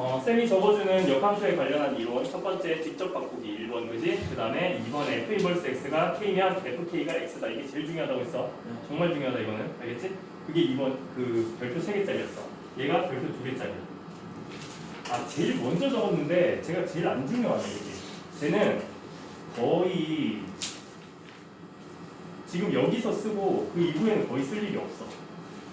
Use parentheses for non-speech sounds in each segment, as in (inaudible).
어, 쌤이 적어주는 역함수에 관련한 이론 첫 번째 직접 바꾸기 1번 그지? 그 다음에 2번에 f 인버스 x가 k면 fk가 x다 이게 제일 중요하다고 했어 정말 중요하다 이거는 알겠지? 그게 2번 그 별표 3개짜리였어 얘가 별표 2개짜리야 아 제일 먼저 적었는데 제가 제일 안 중요하네 이게 쟤는 거의 지금 여기서 쓰고 그 이후에는 거의 쓸 일이 없어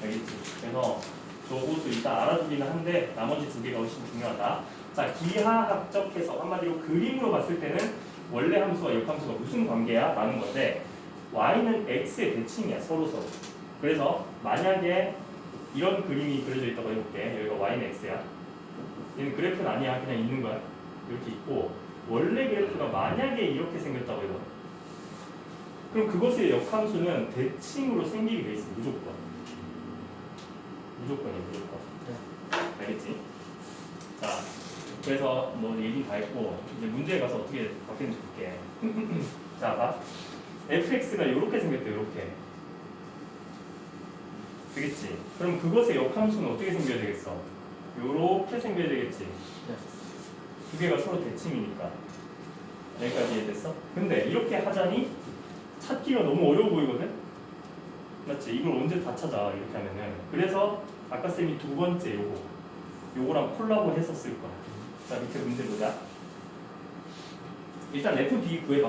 알겠지? 그래서 저것도 일단 알아두기는 한데 나머지 두 개가 훨씬 중요하다. 자, 기하학적 해석 한마디로 그림으로 봤을 때는 원래 함수와 역함수가 무슨 관계야? 라는 건데 y는 x의 대칭이야 서로 서로. 그래서 만약에 이런 그림이 그려져 있다고 해볼게. 여기가 y는 x야. 얘는 그래프는 아니야. 그냥 있는 거야. 이렇게 있고 원래 그래프가 만약에 이렇게 생겼다고 해봐. 그럼 그것의 역함수는 대칭으로 생기게 돼 있어 무조건. 무조건이야 무조건 알겠지? 자 그래서 뭐 얘기 다 했고 이제 문제에 가서 어떻게 바뀌는지 볼게 (laughs) 자 봐. fx가 이렇게 생겼대 이렇게 되겠지? 그럼 그것의 역함수는 어떻게 생겨야 되겠어? 요렇게 생겨야 되겠지? 두 개가 서로 대칭이니까 여기까지 이해됐어? 근데 이렇게 하자니 찾기가 너무 어려워 보이거든? 맞지? 이걸 언제 다 찾아? 이렇게 하면은. 그래서 아까 쌤이 두 번째 요거. 요거랑 콜라보 했었을 거야. 자 밑에 문제 보자. 일단 FB 구해봐.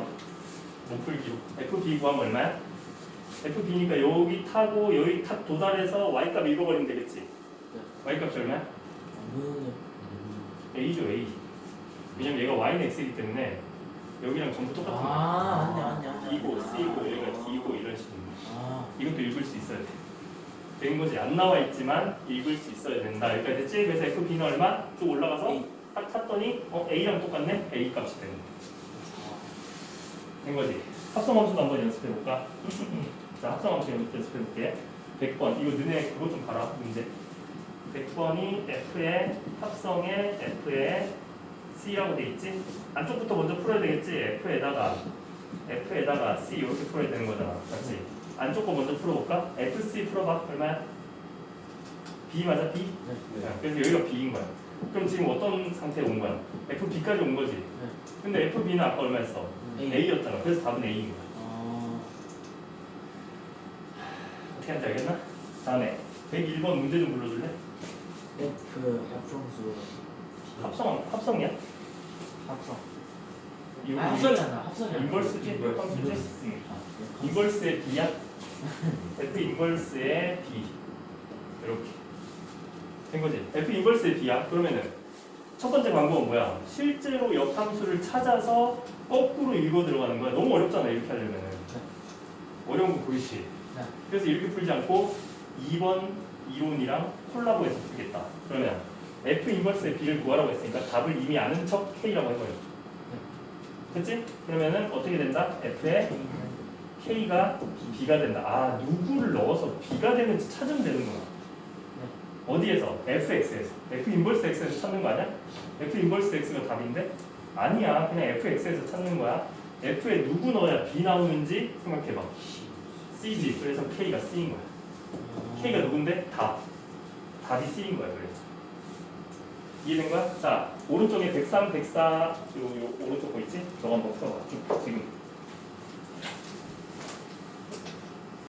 못 풀기로 FB 구하면 얼마야? FB니까 여기 타고 여기 탁 도달해서 Y값 읽어버리면 되겠지? Y값이 얼마야? A죠 A. 왜냐면 얘가 Y는 X이기 때문에 여기랑 전부 똑같은 거야 아 맞네 맞네 맞네 B고 C고 여기가 D고 이런 식으로 아 이것도 읽을 수 있어야 돼. 된 거지 안 나와 있지만 읽을 수 있어야 된다. 여기까지 됐지? 그래서 FB는 얼마? 쭉 올라가서. 딱 찾더니 어 A랑 똑같네? A 값이 되는 거. 된 거지. 합성함수도 한번 연습해 볼까? (laughs) 자 합성함수 연습해 볼게. 100번 이거 너네 그거 좀 봐라 문제. 100번이 F의 합성의 F의 C라고 돼 있지? 안쪽부터 먼저 풀어야 되겠지? F에다가 F에다가 C 이렇게 풀어야 되는 거잖아. 맞지? 안쪽 거 먼저 풀어볼까? FC 풀어봐. 얼마야? B 맞아? B? 자, 그래서 여기가 B인 거야. 그럼 지금 어떤 상태에 온 거야? FB까지 온 거지. 근데 FB는 아까 얼마였어? A. A였잖아. 그래서 답은 A인 거야. 아 어떻게 하는지 알겠나? 다음에 101번 문제 좀 불러줄래? F 합성수 합성 합성이야? 합성. 이거 아 합성이란다 합성이 인벌스지? 인벌스. 응. 인벌스의 B야? (laughs) F 인벌스의 B. 이렇게. 된 거지? F 인벌스의 B야? 그러면은 첫 번째 방법은 뭐야? 실제로 역함수를 찾아서 거꾸로 읽어 들어가는 거야. 너무 어렵잖아 이렇게 하려면은. 어려운 거 보이지? 네. 그래서 이렇게 풀지 않고 2번 이론이랑 콜라보해서 풀겠다. 그러면 F 인버스의 B를 구하라고 했으니까 답을 이미 아는 척 K라고 해버려 그치? 그러면은 어떻게 된다? F의 K가 B가 된다. 아 누구를 넣어서 B가 되는지 찾으면 되는구나. 어디에서? FX에서. F 인버스 X에서 찾는 거 아니야? F 인버스 X가 답인데? 아니야. 그냥 FX에서 찾는 거야. F에 누구 넣어야 B 나오는지 생각해봐. C지. 그래서 K가 C인 거야. K가 누군데? 답. 답이 C인 거야. 그래서. 이해된 거야? 자, 오른쪽에 103, 104, 요, 요 오른쪽 거 있지? 저거 한번 풀어봐. 쭉 지금